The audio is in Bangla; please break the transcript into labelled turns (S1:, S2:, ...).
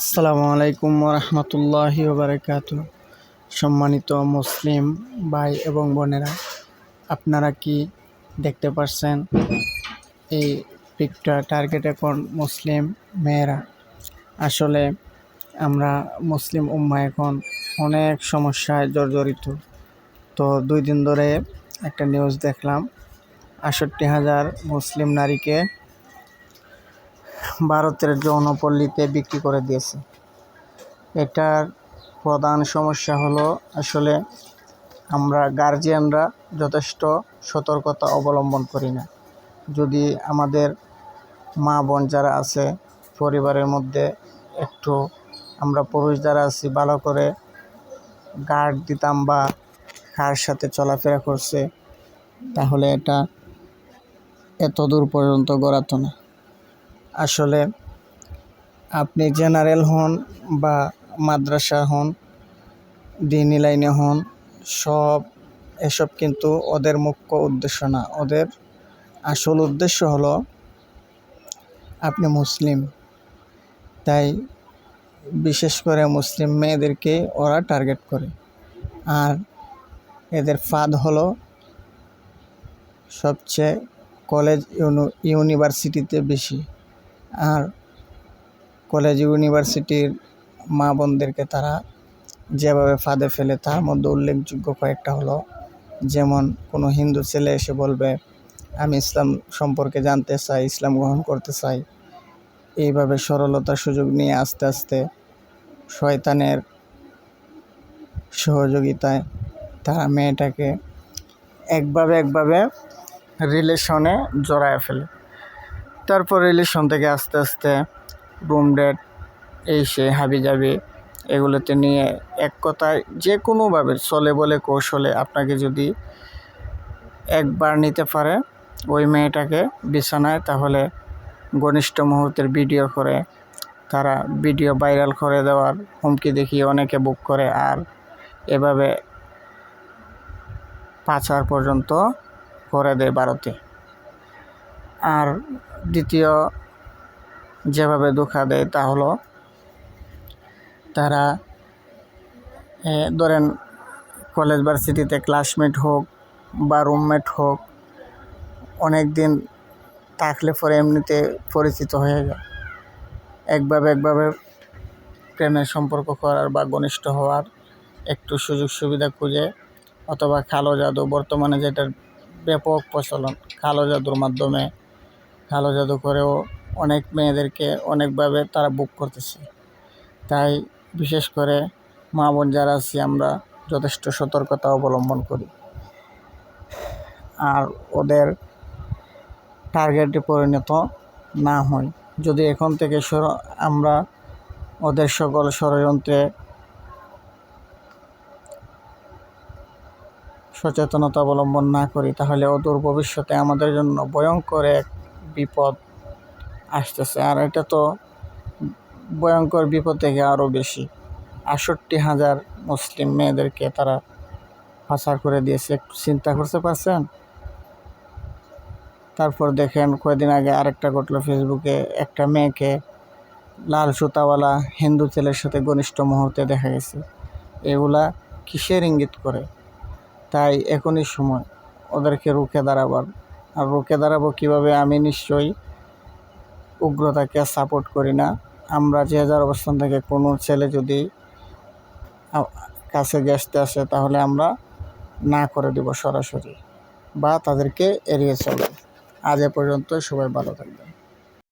S1: আসসালামু আলাইকুম রহমতুল্লাহি বারকাত সম্মানিত মুসলিম ভাই এবং বোনেরা, আপনারা কি দেখতে পাচ্ছেন এই পিকটা টার্গেট এখন মুসলিম মেয়েরা? আসলে আমরা মুসলিম উম্মা এখন অনেক সমস্যায় জর্জরিত। তো দুই দিন ধরে একটা নিউজ দেখলাম, আষট্টি হাজার মুসলিম নারীকে ভারতের যৌনপল্লীতে বিক্রি করে দিয়েছে। এটার প্রধান সমস্যা হলো আসলে আমরা গার্জিয়ানরা যথেষ্ট সতর্কতা অবলম্বন করি না। যদি আমাদের মা বোন যারা আছে, পরিবারের মধ্যে একটু আমরা পুরুষ যারা আছি, ভালো করে গার্ড দিতাম বা কার সাথে চলাফেরা করছে, তাহলে এটা এত দূর পর্যন্ত গড়াতো না। আসলে আপনি জেনারেল হন বা মাদ্রাসা হন, দিনী লাইনে হন, সব, এসব কিন্তু ওদের মুখ্য উদ্দেশ্য না। ওদের আসল উদ্দেশ্য হলো আপনি মুসলিম। তাই বিশেষ করে মুসলিম মেয়েদেরকে ওরা টার্গেট করে। আর এদের ফাঁদ হলো সবচেয়ে কলেজ ইউনিভার্সিটিতে বেশি। আর কলেজ ইউনিভার্সিটির মা বোনদেরকে তারা যেভাবে ফাঁদে ফেলে, তার মধ্যে উল্লেখযোগ্য কয়েকটা হলো, যেমন কোনো হিন্দু ছেলে এসে বলবে, আমি ইসলাম সম্পর্কে জানতে চাই, ইসলাম গ্রহণ করতে চাই। এইভাবে সরলতার সুযোগ নিয়ে আস্তে আস্তে শয়তানের সহযোগিতায় তারা মেয়েটাকে একভাবে একভাবে রিলেশনে জড়ায় ফেলে। তারপর রিলেশন থেকে আস্তে আস্তে রুম ডেট এই সে হাবি যাবি এগুলোতে নিয়ে এক কথায় যে কোনোভাবে চলে বলে কৌশলে আপনাকে যদি একবার নিতে পারে ওই মেয়েটাকে বিছানায়, তাহলে ঘনিষ্ঠ মুহূর্তের ভিডিও করে তারা ভিডিও ভাইরাল করে দেওয়ার হুমকি দেখিয়ে অনেকে বুক করে আর এভাবে পাচার পর্যন্ত করে দেয় ভারতে। আর দ্বিতীয় যেভাবে ধোকা দেয় তা হলো তারা ধরেন কলেজ ভার্সিটিতে ক্লাসমেট হোক বা রুমমেট হোক অনেক দিন থাকলে পরে এমনিতে পরিচিত হয়ে যায়। একভাবে একভাবে প্রেমের সম্পর্ক করার বা ঘনিষ্ঠ হওয়ার একটু সুযোগ সুবিধা খুঁজে অথবা কালো জাদু, বর্তমানে যেটার ব্যাপক প্রচলন কালো জাদুর মাধ্যমে কালো জাদু করেও অনেক মেয়েদেরকে অনেকভাবে তারা বুক করতেছে। তাই বিশেষ করে মা বোন যারা আছি, আমরা যথেষ্ট সতর্কতা অবলম্বন করি। আর ওদের টার্গেটে পরিণত না হই। যদি এখন থেকে আমরা ওদের সকল ষড়যন্ত্রে সচেতনতা অবলম্বন না করি, তাহলে অদূর ভবিষ্যতে আমাদের জন্য ভয়ঙ্কর এক বিপদ আসতেছে। আর এটা তো ভয়ঙ্কর বিপদ থেকে আরও বেশি। আষট্টি হাজার মুসলিম মেয়েদেরকে তারা পাচার করে দিয়েছে। একটু চিন্তা করতে পারছেন? তারপর দেখেন, কয়েকদিন আগে আরেকটা ঘটলো ফেসবুকে। একটা মেয়েকে লাল সুতাওয়ালা হিন্দু ছেলের সাথে ঘনিষ্ঠ মুহূর্তে দেখা গেছে। এগুলা কিসের ইঙ্গিত করে? তাই এখনই সময়। ওদেরকে রুখে দাঁড়াবার রুখে দাঁড়াবো কীভাবে আমি নিশ্চয়ই উগ্রতাকে সাপোর্ট করি না। আমরা যে যার অবস্থান থেকে কোনো ছেলে যদি কাছে গেস্টে আসে, তাহলে আমরা না করে দিব সরাসরি, বা তাদেরকে এড়িয়ে চলে। আজ এ পর্যন্ত সবাই ভালো থাকবেন।